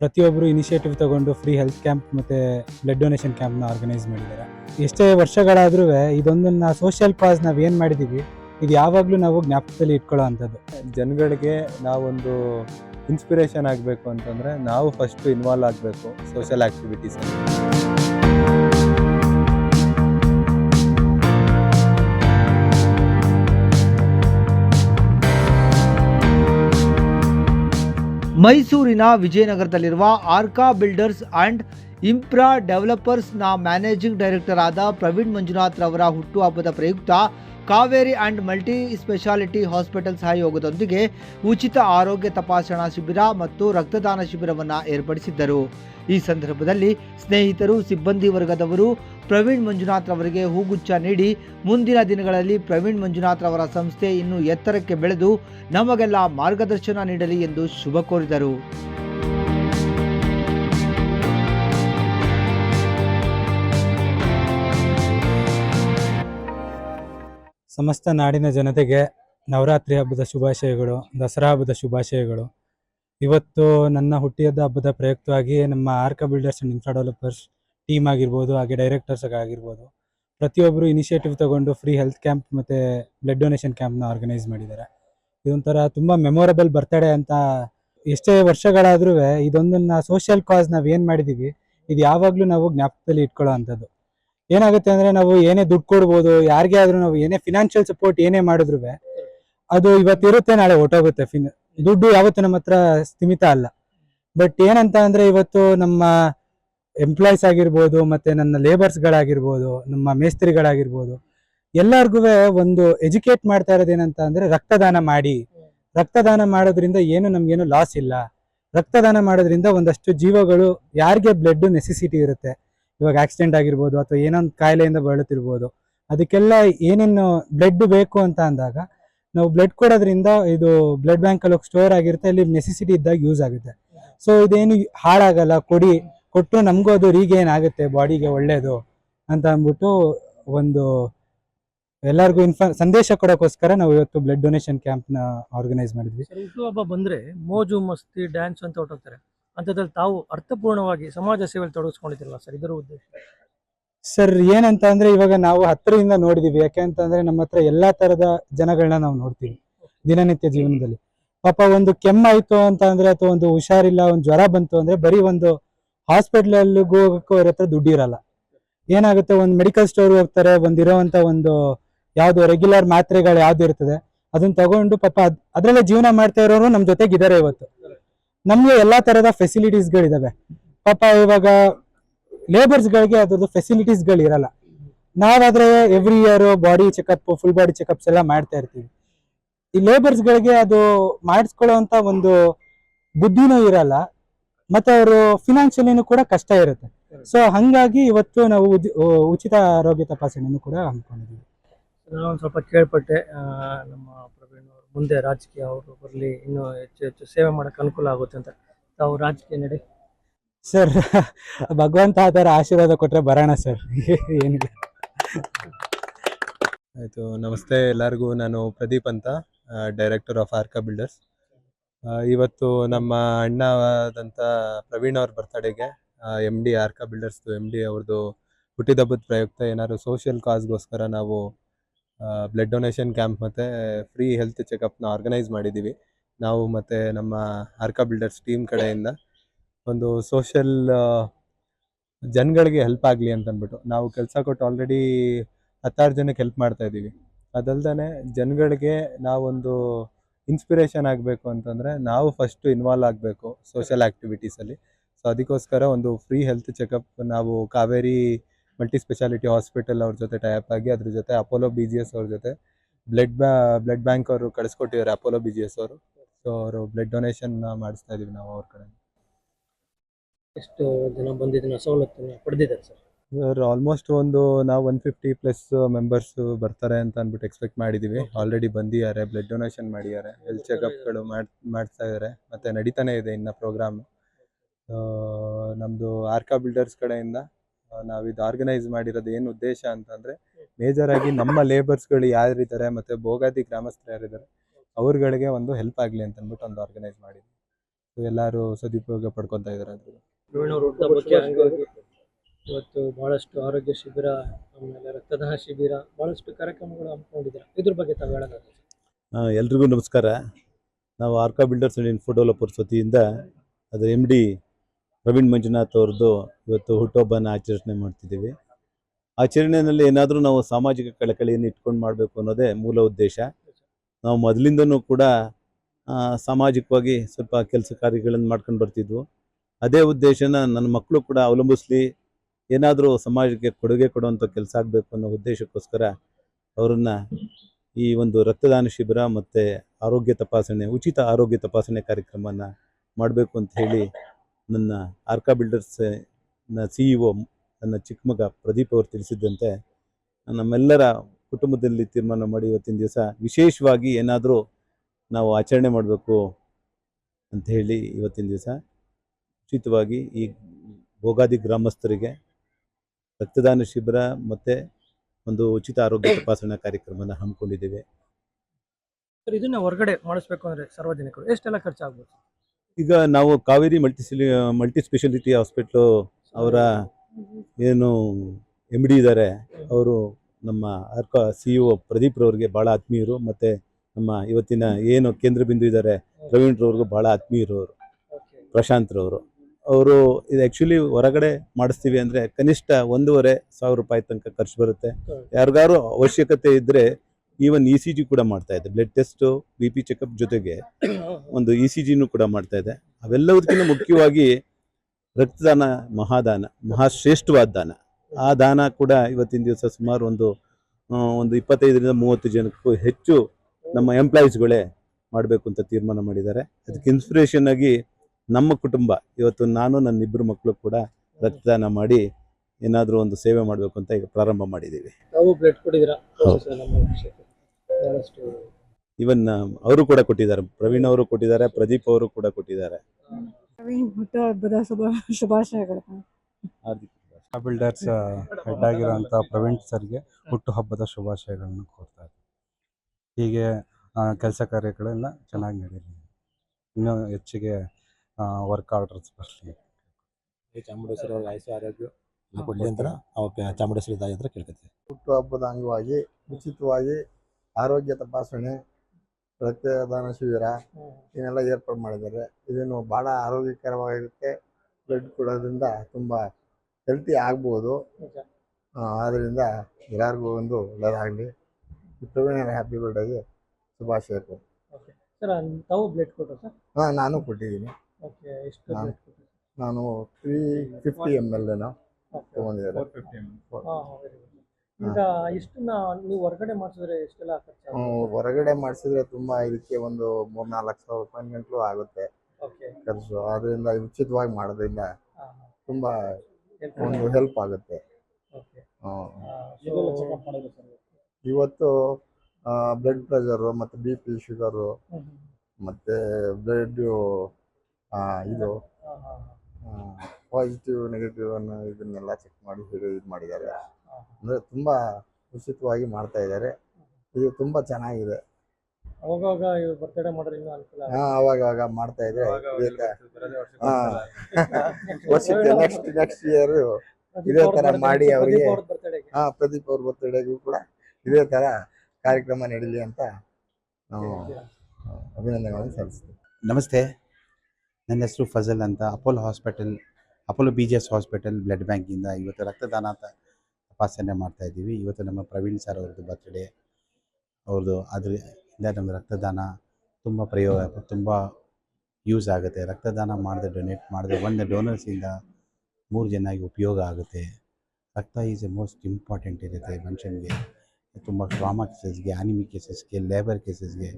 ಪ್ರತಿಯೊಬ್ಬರು ಇನಿಷಿಯೇಟಿವ್ ತಗೊಂಡು free health camp ಮತ್ತು ಬ್ಲಡ್ ಡೊನೇಷನ್ ಕ್ಯಾಂಪ್ನ ಆರ್ಗನೈಸ್ ಮಾಡಿದ್ದಾರೆ. ಎಷ್ಟೇ ವರ್ಷಗಳಾದ್ರೂ ಇದೊಂದನ್ನು ಸೋಷಿಯಲ್ ಕಾಸ್ ನಾವು ಏನು ಮಾಡಿದ್ದೀವಿ ಇದು ಯಾವಾಗಲೂ ನಾವು ಜ್ಞಾಪಕದಲ್ಲಿ ಇಟ್ಕೊಳ್ಳೋ ಅಂಥದ್ದು ಜನಗಳಿಗೆ ನಾವೊಂದು ಇನ್ಸ್ಪಿರೇಷನ್ ಆಗಬೇಕು ಅಂತಂದರೆ ನಾವು ಫಸ್ಟು ಇನ್ವಾಲ್ವ್ ಆಗಬೇಕು ಸೋಷಿಯಲ್ ಆ್ಯಕ್ಟಿವಿಟೀಸ್ ಮೈಸೂರಿನ ವಿಜಯನಗರದಲ್ಲಿರುವ ಆರ್ಕಾ ಬಿಲ್ಡರ್ಸ್ ಆ್ಯಂಡ್ ಇಂಪ್ರಾ ಡೆವಲಪರ್ಸ್ನ ಮ್ಯಾನೇಜಿಂಗ್ ಡೈರೆಕ್ಟರ್ ಆದ ಪ್ರವೀಣ್ ಮಂಜುನಾಥ್ ರವರ ಹುಟ್ಟುಹಬ್ಬದ ಪ್ರಯುಕ್ತ Kaveri and multi speciality hospital ಸಹಯೋಗದೊಂದಿಗೆ ಉಚಿತ ಆರೋಗ್ಯ ತಪಾಸಣಾ ಶಿಬಿರ ಮತ್ತು ರಕ್ತದಾನ ಶಿಬಿರವನ್ನು ಏರ್ಪಡಿಸಿದ್ದರು. ಈ ಸಂದರ್ಭದಲ್ಲಿ ಸ್ನೇಹಿತರು, ಸಿಬ್ಬಂದಿ ವರ್ಗದವರು ಪ್ರವೀಣ್ ಮಂಜುನಾಥ್ ರವರಿಗೆ ಹೂಗುಚ್ಛ ನೀಡಿ ಮುಂದಿನ ದಿನಗಳಲ್ಲಿ ಪ್ರವೀಣ್ ಮಂಜುನಾಥ್ ರವರ ಸಂಸ್ಥೆ ಇನ್ನೂ ಎತ್ತರಕ್ಕೆ ಬೆಳೆದು ನಮಗೆಲ್ಲ ಮಾರ್ಗದರ್ಶನ ನೀಡಲಿ ಎಂದು ಶುಭ ಕೋರಿದರು. ಸಮಸ್ತ ನಾಡಿನ ಜನತೆಗೆ ನವರಾತ್ರಿ ಹಬ್ಬದ ಶುಭಾಶಯಗಳು, ದಸರಾ ಹಬ್ಬದ ಶುಭಾಶಯಗಳು. ಇವತ್ತು ನನ್ನ ಹುಟ್ಟಿದ ಹಬ್ಬದ ಪ್ರಯುಕ್ತವಾಗಿ ನಮ್ಮ Arka builders and infra developers team ಆಗಿರ್ಬೋದು, ಹಾಗೆ ಡೈರೆಕ್ಟರ್ಸ್ ಆಗಿರ್ಬೋದು. ಪ್ರತಿಯೊಬ್ಬರು ಇನಿಷಿಯೇಟಿವ್ ತಗೊಂಡು ಫ್ರೀ ಹೆಲ್ತ್ ಕ್ಯಾಂಪ್ ಮತ್ತು ಬ್ಲಡ್ ಡೊನೇಷನ್ ಕ್ಯಾಂಪ್ನ ಆರ್ಗನೈಸ್ ಮಾಡಿದ್ದಾರೆ. ಇದೊಂಥರ ತುಂಬ ಮೆಮೊರಬಲ್ ಬರ್ತಡೇ ಅಂತ ಎಷ್ಟೇ ವರ್ಷಗಳಾದ್ರೂ ಇದೊಂದನ್ನು ಸೋಷಿಯಲ್ ಕಾಸ್ ನಾವು ಏನು ಮಾಡಿದ್ದೀವಿ ಇದು ಯಾವಾಗಲೂ ನಾವು ಜ್ಞಾಪಕದಲ್ಲಿ ಇಟ್ಕೊಳ್ಳೋ ಅಂಥದ್ದು. ಏನಾಗುತ್ತೆ ಅಂದರೆ ನಾವು ಏನೇ ದುಡ್ಡು ಕೊಡ್ಬೋದು, ಯಾರಿಗೇ ಆದರೂ ನಾವು ಏನೇ ಫಿನಾನ್ಷಿಯಲ್ ಸಪೋರ್ಟ್ ಏನೇ ಮಾಡಿದ್ರು ಅದು ಇವತ್ತಿರುತ್ತೆ, ನಾಳೆ ಹೊಟ್ಟೋಗುತ್ತೆ ಫಿನ್ ದುಡ್ಡು ಯಾವತ್ತೂ ನಮ್ಮ ಹತ್ರ ಸ್ಥಿಮಿತ ಅಲ್ಲ. ಬಟ್ ಏನಂತ ಅಂದರೆ ಇವತ್ತು ನಮ್ಮ ಎಂಪ್ಲಾಯ್ಸ್ ಆಗಿರ್ಬೋದು ಮತ್ತು ನನ್ನ ಲೇಬರ್ಸ್ಗಳಾಗಿರ್ಬೋದು ನಮ್ಮ ಮೇಸ್ತ್ರಿಗಳಾಗಿರ್ಬೋದು, ಎಲ್ಲರಿಗೂ ಒಂದು ಎಜುಕೇಟ್ ಮಾಡ್ತಾ ಇರೋದೇನಂತ ಅಂದರೆ ರಕ್ತದಾನ ಮಾಡಿ. ರಕ್ತದಾನ ಮಾಡೋದ್ರಿಂದ ಏನು ನಮಗೇನು ಲಾಸ್ ಇಲ್ಲ. ರಕ್ತದಾನ ಮಾಡೋದ್ರಿಂದ ಒಂದಷ್ಟು ಜೀವಗಳು ಯಾರಿಗೆ ಬ್ಲಡ್ ನೆಸೆಸಿಟಿ ಇರುತ್ತೆ. ಇವಾಗ ಆಕ್ಸಿಡೆಂಟ್ ಆಗಿರ್ಬೋದು ಅಥವಾ ಏನೋ ಒಂದು ಕಾಯಿಲೆಯಿಂದ ಬಳಲುತ್ತಿರ್ಬೋದು. ಅದಕ್ಕೆಲ್ಲ ಏನೇನು ಬ್ಲಡ್ ಬೇಕು ಅಂತ ಅಂದಾಗ ನಾವು ಬ್ಲಡ್ ಕೊಡೋದ್ರಿಂದ ಇದು ಬ್ಲಡ್ ಬ್ಯಾಂಕಲ್ಲಿ ಹೋಗಿ ಸ್ಟೋರ್ ಆಗಿರುತ್ತೆ, ಅಲ್ಲಿ ನೆಸೆಸಿಟಿ ಇದ್ದಾಗ ಯೂಸ್ ಆಗುತ್ತೆ. ಸೊ ಇದೇನು ಹಾಳಾಗಲ್ಲ, ಕೊಡಿ. ಕೊಟ್ಟರು ನಮಗೂ ಅದು ರೀಗೇನ್ ಆಗುತ್ತೆ ಬಾಡಿಗೆ ಒಳ್ಳೇದು ಅಂತ ಅಂದ್ಬಿಟ್ಟು ಒಂದು ಎಲ್ಲರಿಗೂ ಇನ್ಫ ಸಂದೇಶ ಕೊಡೋಕ್ಕೋಸ್ಕರ ನಾವು ಇವತ್ತು ಬ್ಲಡ್ ಡೊನೇಷನ್ ಕ್ಯಾಂಪ್ನ ಆರ್ಗನೈಸ್ ಮಾಡಿದ್ವಿ. ಸರ್ ಹುಟ್ಟುಹಬ್ಬ ಬಂದ್ರೆ ಮೋಜು ಮಸ್ತಿ ಡ್ಯಾನ್ಸ್ ಅಂತ ಹೊರಟೋಗ್ತಾರೆ. ಅಂಥದ್ರಲ್ಲಿ ತಾವು ಅರ್ಥಪೂರ್ಣವಾಗಿ ಸಮಾಜ ಸೇವೆಯಲ್ಲಿ ತೊಡಗಿಸ್ಕೊಂಡಿದ್ದಿರಲ್ಲ ಸರ್ ಇದರ ಉದ್ದೇಶ? ಸರ್ ಏನಂತ ಅಂದ್ರೆ ಇವಾಗ ನಾವು ಹತ್ತಿರದಿಂದ ನೋಡಿದೀವಿ. ಯಾಕೆ ಅಂತಂದ್ರೆ ನಮ್ಮ ಹತ್ರ ಎಲ್ಲಾ ತರದ ಜನಗಳನ್ನ ನಾವು ನೋಡ್ತೀವಿ ದಿನನಿತ್ಯ ಜೀವನದಲ್ಲಿ. ಪಾಪ ಒಂದು ಕೆಮ್ಮಾಯ್ತು ಅಂತ ಅಂದ್ರೆ ಅಥವಾ ಒಂದು ಹುಷಾರಿಲ್ಲ ಒಂದು ಜ್ವರ ಬಂತು ಅಂದ್ರೆ ಬರೀ ಒಂದು ಹಾಸ್ಪಿಟ್ಲ್ ಹೋಗಕ್ಕೆ ಅವ್ರ ಹತ್ರ ದುಡ್ಡು ಇರಲ್ಲ. ಏನಾಗುತ್ತೆ, ಒಂದು ಮೆಡಿಕಲ್ ಸ್ಟೋರ್ ಹೋಗ್ತಾರೆ ಒಂದಿರೋವಂಥ ಒಂದು ಯಾವುದು ರೆಗ್ಯುಲರ್ ಮಾತ್ರೆಗಳು ಯಾವ್ದು ಇರ್ತದೆ, ಅದನ್ನ ತಗೊಂಡು ಪಾಪ ಅದ್- ಅದ್ರಲ್ಲೇ ಜೀವನ ಮಾಡ್ತಾ ಇರೋರು ನಮ್ ಜೊತೆಗಿದ್ದಾರೆ ಇವತ್ತು. ನಮಗೆ ಎಲ್ಲಾ ತರದ ಫೆಸಿಲಿಟೀಸ್ ಗಳಿದಾವೆ. ಪಾಪ ಇವಾಗ ಲೇಬರ್ಸ್ ಗಳಿಗೆ ಅದ್ರದ್ದು ಫೆಸಿಲಿಟೀಸ್ಗಳು ಇರಲ್ಲ. ನಾವಾದ್ರೆ every year body checkup full body checkups ಎಲ್ಲ ಮಾಡ್ತಾ ಇರ್ತೀವಿ. ಈ ಲೇಬರ್ಸ್ ಗಳಿಗೆ ಅದು ಮಾಡಿಸ್ಕೊಳ್ಳೋಂತ ಒಂದು ಬುದ್ಧಿನೂ ಇರಲ್ಲ. ಮತ್ತೆ ಅವರು ಫಿನಾನ್ಷಿಯಲಿನೂ ಕೂಡ ಕಷ್ಟ ಇರುತ್ತೆ. ಸೊ ಹಂಗಾಗಿ ಇವತ್ತು ನಾವು ಉದ್- ಉಚಿತ ಆರೋಗ್ಯ ತಪಾಸಣೆಯನ್ನು ಕೂಡ ಹಮ್ಮಿಕೊಂಡಿದ್ದೀವಿ. ನಾನು ಒಂದು ಸ್ವಲ್ಪ ಕೇಳ್ಪಟ್ಟೆ. ನಮ್ಮ ಪ್ರವೀಣ್ ಅವರು ಮುಂದೆ ರಾಜಕೀಯ ಅವರು ಬರಲಿ ಇನ್ನೂ ಹೆಚ್ಚು ಹೆಚ್ಚು ಸೇವೆ ಮಾಡೋಕ್ಕೆ ಅನುಕೂಲ ಆಗುತ್ತೆ ಅಂತ. ತಾವು ರಾಜಕೀಯ ನಡೆ. ಸರ್ ಭಗವಂತ ಆ ಥರ ಆಶೀರ್ವಾದ ಕೊಟ್ಟರೆ ಬರೋಣ ಸರ್ ಏನಿಲ್ಲ. ಆಯಿತು ನಮಸ್ತೆ ಎಲ್ಲರಿಗೂ. ನಾನು ಪ್ರದೀಪ್ ಅಂತ ಡೈರೆಕ್ಟರ್ ಆಫ್ ಆರ್ಕಾ ಬಿಲ್ಡರ್ಸ್ ಇವತ್ತು ನಮ್ಮ ಅಣ್ಣವಾದಂಥ ಪ್ರವೀಣ್ ಅವ್ರ ಬರ್ತಡೆಗೆ ಎಂ ಡಿ ಆರ್ಕಾ ಬಿಲ್ಡರ್ಸ್ದು ಎಂ ಡಿ ಅವ್ರದ್ದು ಹುಟ್ಟಿದಬ್ಬದ ಪ್ರಯುಕ್ತ ಏನಾದ್ರು ಸೋಷಿಯಲ್ ಕಾಸ್ಗೋಸ್ಕರ ನಾವು ಬ್ಲಡ್ ಡೊನೇಷನ್ ಕ್ಯಾಂಪ್ ಮತ್ತು ಫ್ರೀ ಹೆಲ್ತ್ ಚೆಕಪ್ನ ಆರ್ಗನೈಸ್ ಮಾಡಿದ್ದೀವಿ ನಾವು ಮತ್ತು ನಮ್ಮ ಆರ್ಕಾ ಬಿಲ್ಡರ್ಸ್ ಟೀಮ್ ಕಡೆಯಿಂದ ಒಂದು ಸೋಷಿಯಲ್ ಜನಗಳಿಗೆ ಹೆಲ್ಪ್ ಆಗಲಿ ಅಂತ ಅಂದ್ಬಿಟ್ಟು ನಾವು ಕೆಲಸ ಕೊಟ್ಟು ಆಲ್ರೆಡಿ ಹತ್ತಾರು ಜನಕ್ಕೆ ಹೆಲ್ಪ್ ಮಾಡ್ತಾ ಇದ್ದೀವಿ ಅದಲ್ದೇ ಜನಗಳಿಗೆ ನಾವೊಂದು ಇನ್ಸ್ಪಿರೇಷನ್ ಆಗಬೇಕು ಅಂತಂದರೆ ನಾವು ಫಸ್ಟು ಇನ್ವಾಲ್ವ್ ಆಗಬೇಕು ಸೋಷಿಯಲ್ ಆ್ಯಕ್ಟಿವಿಟೀಸಲ್ಲಿ ಸೊ ಅದಕ್ಕೋಸ್ಕರ ಒಂದು ಫ್ರೀ ಹೆಲ್ತ್ ಚೆಕಪ್ ನಾವು ಕಾವೇರಿ ಮಲ್ಟಿ ಸ್ಪೆಷಾಲಿಟಿ ಹಾಸ್ಪಿಟಲ್ ಅವ್ರ ಜೊತೆ ಟೈಪ್ ಆಗಿ ಅದ್ರ ಜೊತೆ ಅಪೋಲೋ ಬಿ ಜಿ ಎಸ್ ಅವ್ರ ಜೊತೆ ಬ್ಲಡ್ ಬ್ಯಾ ಬ್ಲಡ್ ಬ್ಯಾಂಕ್ ಅವರು ಕಳಿಸ್ಕೊಟ್ಟಿದ್ದಾರೆ ಅಪೋಲೋ ಬಿ ಜಿ ಎಸ್ ಅವರು. ಸೊ ಅವರು ಬ್ಲಡ್ ಡೊನೇಷನ್ ಮಾಡಿಸ್ತಾ ಇದ್ದೀವಿ ನಾವು ಅವ್ರ ಕಡೆ ಎಷ್ಟು ಜನ ಬಂದಿದ್ದನ್ನ ಸವಲತ್ತನ್ನು ಪಡೆದಿದ್ದಾರೆ ಸರ್? ಸರ್ ಆಲ್ಮೋಸ್ಟ್ ಒಂದು ನಾವು ಒನ್ ಫಿಫ್ಟಿ ಪ್ಲಸ್ ಮೆಂಬರ್ಸ್ ಬರ್ತಾರೆ ಅಂತ ಅಂದ್ಬಿಟ್ಟು ಎಕ್ಸ್ಪೆಕ್ಟ್ ಮಾಡಿದ್ದೀವಿ ಆಲ್ರೆಡಿ ಬಂದಿದ್ದಾರೆ ಬ್ಲಡ್ ಡೊನೇಷನ್ ಮಾಡಿದ್ದಾರೆ. ಹೆಲ್ತ್ ಚೆಕಪ್ಗಳು ಮಾಡಿ ಮಾಡ್ತಾ ಇದ್ದಾರೆ ಮತ್ತು ನಡೀತಾನೆ ಇದೆ ಇನ್ನು ಪ್ರೋಗ್ರಾಮ್ ನಮ್ಮದು ಆರ್ಕಾ ಬಿಲ್ಡರ್ಸ್ ಕಡೆಯಿಂದ ನಾವು ಇದು ಆರ್ಗನೈಸ್ ಮಾಡಿರೋದು ಏನು ಉದ್ದೇಶ ಅಂತಂದರೆ ಮೇಜರಾಗಿ ನಮ್ಮ ಲೇಬರ್ಸ್ಗಳು ಯಾರಿದ್ದಾರೆ ಮತ್ತು ಭೋಗಾದಿ ಗ್ರಾಮಸ್ಥರು ಯಾರಿದ್ದಾರೆ ಅವ್ರುಗಳಿಗೆ ಒಂದು ಹೆಲ್ಪ್ ಆಗಲಿ ಅಂತ ಅಂದ್ಬಿಟ್ಟು ಒಂದು ಆರ್ಗನೈಸ್ ಮಾಡಿದ್ವಿ. ಎಲ್ಲರೂ ಸದುಪಯೋಗ ಪಡ್ಕೊತಾ ಇದ್ದಾರೆ ಅದ್ರ ಪ್ರವೀಣ್ ಅವ್ರ ಹುಟ್ಟುಹಬ್ಬಕ್ಕೆ ಅಂಗವಾಗಿ ಇವತ್ತು ಬಹಳಷ್ಟು ಆರೋಗ್ಯ ಶಿಬಿರ, ಆಮೇಲೆ ರಕ್ತದಾನ ಶಿಬಿರ, ಬಹಳಷ್ಟು ಕಾರ್ಯಕ್ರಮಗಳು ಹಮ್ಮಿಕೊಂಡಿದ್ದೀರಾ. ಇದ್ರ ಬಗ್ಗೆ ತಾವು ಹೇಳೋದಾದ್ರೆ. ಎಲ್ರಿಗೂ ನಮಸ್ಕಾರ. ನಾವು Arka builders and info developers ವತಿಯಿಂದ ಅದರ ಎಂ ಡಿ ಪ್ರವೀಣ್ ಮಂಜುನಾಥ್ ಅವ್ರದ್ದು ಇವತ್ತು ಹುಟ್ಟುಹಬ್ಬನ ಆಚರಣೆ ಮಾಡ್ತಿದ್ದೀವಿ. ಆಚರಣೆಯಲ್ಲಿ ಏನಾದರೂ ನಾವು ಸಾಮಾಜಿಕ ಕಳಕಳಿಯನ್ನು ಇಟ್ಕೊಂಡು ಮಾಡಬೇಕು ಅನ್ನೋದೇ ಮೂಲ ಉದ್ದೇಶ. ನಾವು ಮೊದಲಿಂದನೂ ಕೂಡ ಸಾಮಾಜಿಕವಾಗಿ ಸ್ವಲ್ಪ ಕೆಲಸ ಕಾರ್ಯಗಳನ್ನು ಮಾಡ್ಕೊಂಡು ಬರ್ತಿದ್ವು. ಅದೇ ಉದ್ದೇಶನ ನನ್ನ ಮಕ್ಕಳು ಕೂಡ ಅವಲಂಬಿಸ್ಲಿ ಏನಾದರೂ ಸಮಾಜಕ್ಕೆ ಕೊಡುಗೆ ಕೊಡುವಂಥ ಕೆಲಸ ಆಗಬೇಕು ಅನ್ನೋ ಉದ್ದೇಶಕ್ಕೋಸ್ಕರ ಅವರನ್ನು ಈ ಒಂದು ರಕ್ತದಾನ ಶಿಬಿರ ಮತ್ತು ಆರೋಗ್ಯ ತಪಾಸಣೆ, ಉಚಿತ ಆರೋಗ್ಯ ತಪಾಸಣೆ ಕಾರ್ಯಕ್ರಮನ ಮಾಡಬೇಕು ಅಂತ ಹೇಳಿ ನನ್ನ Arka builders C E O ನನ್ನ ಚಿಕ್ಕ ಮಗ ಪ್ರದೀಪ್ ಅವರು ತಿಳಿಸಿದ್ದಂತೆ ನಮ್ಮೆಲ್ಲರ ಕುಟುಂಬದಲ್ಲಿ ತೀರ್ಮಾನ ಮಾಡಿ ಇವತ್ತಿನ ದಿವಸ ವಿಶೇಷವಾಗಿ ಏನಾದರೂ ನಾವು ಆಚರಣೆ ಮಾಡಬೇಕು ಅಂತ ಹೇಳಿ ಇವತ್ತಿನ ದಿವಸ ಉಚಿತವಾಗಿ ಈ ಭೋಗಾದಿ ಗ್ರಾಮಸ್ಥರಿಗೆ ರಕ್ತದಾನ ಶಿಬಿರ ಮತ್ತು ಒಂದು ಉಚಿತ ಆರೋಗ್ಯ ತಪಾಸಣಾ ಕಾರ್ಯಕ್ರಮನ ಹಮ್ಮಿಕೊಂಡಿದ್ದೇವೆ. ಸರ್ ಇದನ್ನ ಹೊರಗಡೆ ಮಾಡಿಸ್ಬೇಕು ಅಂದ್ರೆ ಸಾರ್ವಜನಿಕರು ಎಷ್ಟೆಲ್ಲ ಖರ್ಚಾಗ್ಬೋದು? ಈಗ ನಾವು Kaveri multi multi speciality hospital ಅವರ ಏನು ಎಂ ಡಿ ಇದ್ದಾರೆ ಅವರು ನಮ್ಮ Arka C E O Pradeep ರವ್ರಿಗೆ ಭಾಳ ಆತ್ಮೀಯರು ಮತ್ತು ನಮ್ಮ ಇವತ್ತಿನ ಏನು ಕೇಂದ್ರ ಬಿಂದು ಇದ್ದಾರೆ ಪ್ರವೀಣ್ ರವ್ರಿಗೂ ಭಾಳ ಆತ್ಮೀಯರು ಪ್ರಶಾಂತ್ ರವರು. ಅವರು ಇದು ಆ್ಯಕ್ಚುಲಿ ಹೊರಗಡೆ ಮಾಡಿಸ್ತೀವಿ ಅಂದರೆ ಕನಿಷ್ಠ ಒಂದೂವರೆ ಸಾವಿರ ರೂಪಾಯಿ ತನಕ ಖರ್ಚು ಬರುತ್ತೆ. ಯಾರಿಗಾರು ಅವಶ್ಯಕತೆ ಇದ್ದರೆ ಈವನ್ ಇ ಸಿ ಜಿ ಕೂಡ ಮಾಡ್ತಾ ಇದೆ. Blood test B P checkup ಜೊತೆಗೆ ಒಂದು ಇ ಸಿ ಜಿನೂ ಕೂಡ ಮಾಡ್ತಾ ಇದೆ. ಅವೆಲ್ಲದಕ್ಕಿಂತ ಮುಖ್ಯವಾಗಿ ರಕ್ತದಾನ ಮಹಾದಾನ, ಮಹಾಶ್ರೇಷ್ಠವಾದ ದಾನ. ಆ ದಾನ ಕೂಡ ಇವತ್ತಿನ ದಿವಸ ಸುಮಾರು ಒಂದು ಒಂದು ಇಪ್ಪತ್ತೈದರಿಂದ ಮೂವತ್ತು ಜನಕ್ಕೂ ಹೆಚ್ಚು ನಮ್ಮ ಎಂಪ್ಲಾಯೀಸ್ಗಳೇ ಮಾಡಬೇಕು ಅಂತ ತೀರ್ಮಾನ ಮಾಡಿದ್ದಾರೆ. ಅದಕ್ಕೆ ಇನ್ಸ್ಪಿರೇಷನ್ ಆಗಿ ನಮ್ಮ ಕುಟುಂಬ ಇವತ್ತು ನಾನು ನನ್ನ ಇಬ್ಬರು ಮಕ್ಕಳು ಕೂಡ ರಕ್ತದಾನ ಮಾಡಿ ಏನಾದರೂ ಒಂದು ಸೇವೆ ಮಾಡಬೇಕು ಅಂತ ಈಗ ಪ್ರಾರಂಭ ಮಾಡಿದ್ದೀವಿ. ಇವನ್ ಅವರು ಕೂಡ ಕೊಟ್ಟಿದ್ದಾರೆ. ಪ್ರವೀಣ್ ಅವರು ಕೊಟ್ಟಿದ್ದಾರೆ ಪ್ರದೀಪ್ ಅವರು ಕೂಡ ಕೊಟ್ಟಿದ್ದಾರೆ. ಹುಟ್ಟುಹಬ್ಬದ ಶುಭಾಶಯಗಳು. ಬಿಲ್ಡರ್ಸ್ ಹೆಡ್ ಆಗಿರೋಂಥ ಪ್ರವೀಣ್ ಸರ್ಗೆ ಹುಟ್ಟುಹಬ್ಬದ ಶುಭಾಶಯಗಳನ್ನು ಕೋರ್ತಾರೆ ಹೀಗೆ ಕೆಲಸ ಕಾರ್ಯಗಳೆಲ್ಲ ಚೆನ್ನಾಗಿ ನಡೀಲಿ. ಇನ್ನೂ ಹೆಚ್ಚಿಗೆ ವರ್ಕ್ ಆರ್ಡರ್ಸ್ ಬರಲಿ. ಈ ಚಾಮುಂಡೇಶ್ವರಿ ಆಯುಷ್ಯ ಆರೋಗ್ಯ. ಕೊಡಲಿ ಅಂತ ನಾವು ಚಾಮುಂಡೇಶ್ವರಿ ತಾಯಿ ಹತ್ರ ಕೇಳ್ಕೊತೀವಿ ಹುಟ್ಟುಹಬ್ಬದ ಅಂಗವಾಗಿ ಉಚಿತವಾಗಿ ಆರೋಗ್ಯ ತಪಾಸಣೆ ರಕ್ತದಾನ ಶಿಬಿರ ಇದನ್ನೆಲ್ಲ ಏರ್ಪಾಡು ಮಾಡಿದ್ದಾರೆ. ಇದನ್ನು ಭಾಳ ಆರೋಗ್ಯಕರವಾಗಿರುತ್ತೆ. ಬ್ಲಡ್ ಕೊಡೋದ್ರಿಂದ ತುಂಬ ಹೆಲ್ತಿ ಆಗ್ಬೋದು. ಆದ್ದರಿಂದ ಎಲ್ಲರಿಗೂ ಒಂದು ಒಳ್ಳೆಯದಾಗಲಿ ಪ್ರವೀಣ ಹ್ಯಾಪಿ ಬರ್ಡೇಗೆ ಶುಭಾಶಯ ಸರ್ ತಾವು ಬ್ಲಡ್ ಕೊಟ್ಟರು ಸರ್? ಹಾಂ ನಾನು ಕೊಟ್ಟಿದ್ದೀನಿ. ನಾನು- ತ್ರೀ ಫಿಫ್ಟಿ ಎಂ ಎಲ್ ಏನೋ ತಗೊಂಡಿದ್ದಾರೆ ಈಗ ಇಷ್ಟನ್ನ ನೀವು ಹೊರಗಡೆ ಮಾಡಿಸಿದ್ರೆ ಎಷ್ಟೆಲ್ಲ ಖರ್ಚು ಹ್ಮ್, ಹೊರಗಡೆ ಮಾಡಿಸಿದ್ರೆ ತುಂಬ ಇದಕ್ಕೆ ಒಂದು ಮೂರ್ ನಾಲ್ಕು ಸಾವಿರ ರೂಪಾಯಿ ಗಂಟಲು ಆಗುತ್ತೆ ಓಕೆ ಖರ್ಚು. ಅದರಿಂದ ಉಚಿತವಾಗಿ ಮಾಡೋದ್ರಿಂದ ತುಂಬಾ ಒಂದು ಹೆಲ್ಪ್ ಆಗುತ್ತೆ. Okay hmm. ಚೆಕಪ್ ಮಾಡಿದ್ರು ಸರ್? ಇವತ್ತು ಬ್ಲಡ್ ಪ್ರೆಷರು ಮತ್ತೆ ಬಿ ಪಿ ಶುಗರು ಮತ್ತೆ ಬ್ಲಡ್ ಇದು. ಪಾಸಿಟಿವ್ ನೆಗೆಟಿವ್ ಅನ್ನೋ ಇದನ್ನೆಲ್ಲ ಚೆಕ್ ಮಾಡಿ ಇದು ಇದು ಮಾಡಿದ್ದಾರೆ. ಅಂದರೆ ತುಂಬ ಉಚಿತವಾಗಿ ಮಾಡ್ತಾ ಇದ್ದಾರೆ. ಇದು ತುಂಬ ಚೆನ್ನಾಗಿದೆ. ಅವಾಗವಾಗ ಬರ್ತಡೇ ಮಾಡಿದ್ರೆ ಇನ್ನೂ ಅನುಕೂಲ ಆಗುತ್ತೆ. ಹಾಂ ಅವಾಗ ಅವಾಗ ಮಾಡ್ತಾ ಇದ್ರೆ ಇದೇ ವರ್ಷಕ್ಕೆ ನೆಕ್ಸ್ಟ್ ನೆಕ್ಸ್ಟ್ ಇಯರ್ ಇದೇ ಥರ ಮಾಡಿ ಅವರಿಗೆ. ಪ್ರದೀಪ್ ಹಾಂ ಪ್ರದೀಪ್ ಅವ್ರ ಬರ್ತಡೆಗೂ ಕೂಡ ಇದೇ ಥರ ಕಾರ್ಯಕ್ರಮ ನಡೀಲಿ ಅಂತ ನಾವು ಅಭಿನಂದನೆಗಳನ್ನು ಸಲ್ಲಿಸ್ತೀವಿ. ನಮಸ್ತೆ. ನನ್ನ ಹೆಸರು ಫಜಲ್ ಅಂತ. Apollo hospital, Apollo B G S hospital blood ಬ್ಯಾಂಕಿಂದ ಇವತ್ತು ರಕ್ತದಾನ ತಪಾಸಣೆ ಮಾಡ್ತಾ ಇದ್ದೀವಿ. ಇವತ್ತು ನಮ್ಮ ಪ್ರವೀಣ್ ಸರ್ ಅವ್ರದ್ದು ಬರ್ತ್ಡೇ ಅವ್ರದ್ದು ಅದರಿಂದ ನಮ್ಮ ರಕ್ತದಾನ ತುಂಬ ಪ್ರಯೋಗ, ತುಂಬ ಯೂಸ್ ಆಗುತ್ತೆ. ರಕ್ತದಾನ ಮಾಡಿದೆ ಡೊನೇಟ್ ಮಾಡಿದೆ ಒಂದು ಡೋನರ್ಸಿಂದ ಮೂರು ಜನಕ್ಕೆ ಉಪಯೋಗ ಆಗುತ್ತೆ. ರಕ್ತ ಈಸ್ ಎ ಮೋಸ್ಟ್ ಇಂಪಾರ್ಟೆಂಟ್ ಇರುತ್ತೆ ಮನುಷ್ಯನಿಗೆ. ತುಂಬ ಟ್ರಾಮಾ ಕೇಸಸ್ಗೆ ಆನಿಮಿ ಕೇಸಸ್ಗೆ ಲೇಬರ್ ಕೇಸಸ್ಗೆ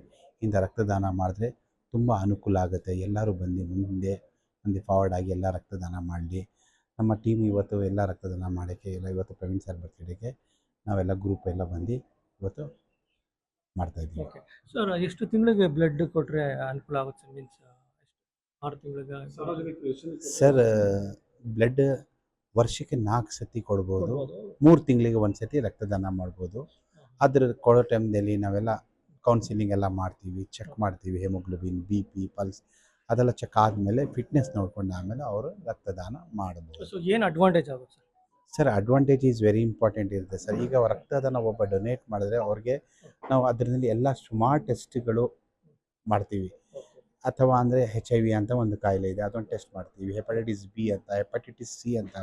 ಇಂಥ ರಕ್ತದಾನ ಮಾಡಿದ್ರೆ ತುಂಬ ಅನುಕೂಲ ಆಗುತ್ತೆ. ಎಲ್ಲರೂ ಬಂದು ಮುಂದೆ ಮುಂದೆ ಫಾರ್ವರ್ಡ್ ಆಗಿ ಎಲ್ಲ ರಕ್ತದಾನ ಮಾಡಲಿ. ನಮ್ಮ ಟೀಮ್ ಇವತ್ತು ಎಲ್ಲ ರಕ್ತದಾನ ಮಾಡೋಕ್ಕೆ ಎಲ್ಲ ಇವತ್ತು ಪ್ರವೀಣ್ ಸರ್ ಬರ್ತಿದ್ದಕ್ಕೆ ನಾವೆಲ್ಲ ಗ್ರೂಪ್ ಎಲ್ಲ ಬಂದು ಇವತ್ತು ಮಾಡ್ತಾ ಇದ್ದೀವಿ. ಸರ್ ಎಷ್ಟು ತಿಂಗಳಿಗೆ ಬ್ಲಡ್ ಕೊಟ್ಟರೆ ಅನುಕೂಲ ಆಗುತ್ತೆ ಮೀನ್ಸ್ ಆರು ತಿಂಗಳಿಗೆ? ಸರ್ ಬ್ಲಡ್ ವರ್ಷಕ್ಕೆ ನಾಲ್ಕು ಸತಿ ಕೊಡ್ಬೋದು. ಕೊಡ್ಬೋದು. ಮೂರು ತಿಂಗಳಿಗೆ ಒಂದು ಸತಿ ರಕ್ತದಾನ ಮಾಡ್ಬೋದು. ಅದ್ರ ಕೊಡೋ ಟೈಮ್ನಲ್ಲಿ ನಾವೆಲ್ಲ ಕೌನ್ಸಿಲಿಂಗ್ ಎಲ್ಲ ಮಾಡ್ತೀವಿ ಚೆಕ್ ಮಾಡ್ತೀವಿ ಹೆಮೋಗ್ಲೋಬಿನ್ ಬಿ ಪಿ ಪಲ್ಸ್ ಅದೆಲ್ಲ ಚೆಕ್ ಆದಮೇಲೆ ಫಿಟ್ನೆಸ್ ನೋಡ್ಕೊಂಡು ಆಮೇಲೆ ಅವರು ರಕ್ತದಾನ ಮಾಡಬಹುದು ಸೊ ಏನು ಅಡ್ವಾಂಟೇಜ್ ಆಗುತ್ತೆ sir? Sir advantage is very important ಇರುತ್ತೆ ಸರ್. ಈಗ ರಕ್ತದಾನ ಒಬ್ಬ ಡೊನೇಟ್ ಮಾಡಿದ್ರೆ ಅವ್ರಿಗೆ ನಾವು ಅದರಲ್ಲಿ ಎಲ್ಲ ಸುಮಾರು ಟೆಸ್ಟ್ಗಳು ಮಾಡ್ತೀವಿ. ಅಥವಾ ಅಂದರೆ ಹೆಚ್ ಐ ವಿ ಅಂತ ಒಂದು ಕಾಯಿಲೆ ಇದೆ ಅದೊಂದು ಟೆಸ್ಟ್ ಮಾಡ್ತೀವಿ. ಹೆಪಟೈಟಿಸ್ ಬಿ ಅಂತ ಹೆಪಟೈಟಿಸ್ ಸಿ ಅಂತ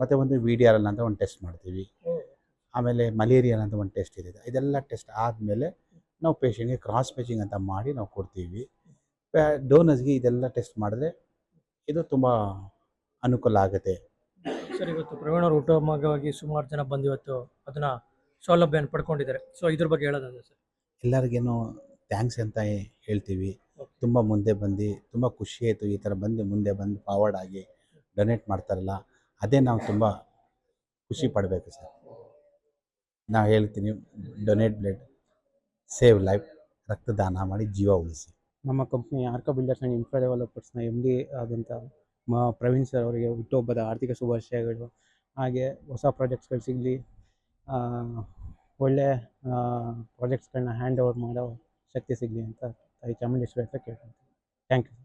ಮತ್ತು ಒಂದು ವಿ ಡಿ ಆರ್ ಎಲ್ ಅಂತ ಒಂದು ಟೆಸ್ಟ್ ಮಾಡ್ತೀವಿ. ಆಮೇಲೆ ಮಲೇರಿಯಾ ಅಂತ ಒಂದು ಟೆಸ್ಟ್ ಇದೆ. ಇದೆಲ್ಲ ಟೆಸ್ಟ್ ಆದಮೇಲೆ ನಾವು ಪೇಷಂಟ್ಗೆ ಕ್ರಾಸ್ ಮ್ಯಾಚಿಂಗ್ ಅಂತ ಮಾಡಿ ನಾವು ಕೊಡ್ತೀವಿ. ಡೋನರ್ಸ್ಗೆ ಇದೆಲ್ಲ ಟೆಸ್ಟ್ ಮಾಡಿದ್ರೆ ಇದು ತುಂಬ ಅನುಕೂಲ ಆಗುತ್ತೆ. ಸರ್ ಇವತ್ತು ಪ್ರವೀಣ್ ಅವರು ಹುಟ್ಟುಹಬ್ಬವಾಗಿ ಸುಮಾರು ಜನ ಬಂದು ಇವತ್ತು ಅದನ್ನ ಸೌಲಭ್ಯನ ಪಡ್ಕೊಂಡಿದ್ದಾರೆ. ಸೊ ಇದ್ರ ಬಗ್ಗೆ ಹೇಳೋದಾದ್ರೆ ಸರ್. ಎಲ್ಲರಿಗೇನು ಥ್ಯಾಂಕ್ಸ್ ಅಂತ ಹೇಳ್ತೀವಿ. ತುಂಬ ಮುಂದೆ ಬಂದು ತುಂಬ ಖುಷಿ ಆಯಿತು ಈ ಥರ ಬಂದು ಮುಂದೆ ಬಂದು ಫಾರ್ವರ್ಡ್ ಆಗಿ ಡೊನೇಟ್ ಮಾಡ್ತಾರಲ್ಲ ಅದೇ ನಾವು ತುಂಬ ಖುಷಿ ಪಡಬೇಕು ಸರ್. ನಾವು ಹೇಳ್ತೀನಿ ಡೊನೇಟ್ ಬ್ಲಡ್ ಸೇವ್ ಲೈಫ್, ರಕ್ತದಾನ ಮಾಡಿ ಜೀವ ಉಳಿಸಿ. ನಮ್ಮ company Arka builders and infra ಡೆವಲಪರ್ಸ್ನ M D ಆದಂಥ ಮ, ಪ್ರವೀಣ್ ಸರ್ ಅವರಿಗೆ ಹುಟ್ಟುಹಬ್ಬದ ಆರ್ಥಿಕ ಶುಭಾಶಯಗಳು. ಹಾಗೆ ಹೊಸ ಪ್ರಾಜೆಕ್ಟ್ಸ್ಗಳು ಸಿಗಲಿ ಒಳ್ಳೆ ಪ್ರಾಜೆಕ್ಟ್ಸ್ಗಳನ್ನ ಹ್ಯಾಂಡ್ ಓವರ್ ಮಾಡೋ ಶಕ್ತಿ ಸಿಗಲಿ ಅಂತ ತಾಯಿ ಚಾಮುಂಡೇಶ್ವರಿ ಹತ್ರ ಕೇಳ್ಕೊಳ್ತೀನಿ. Thank you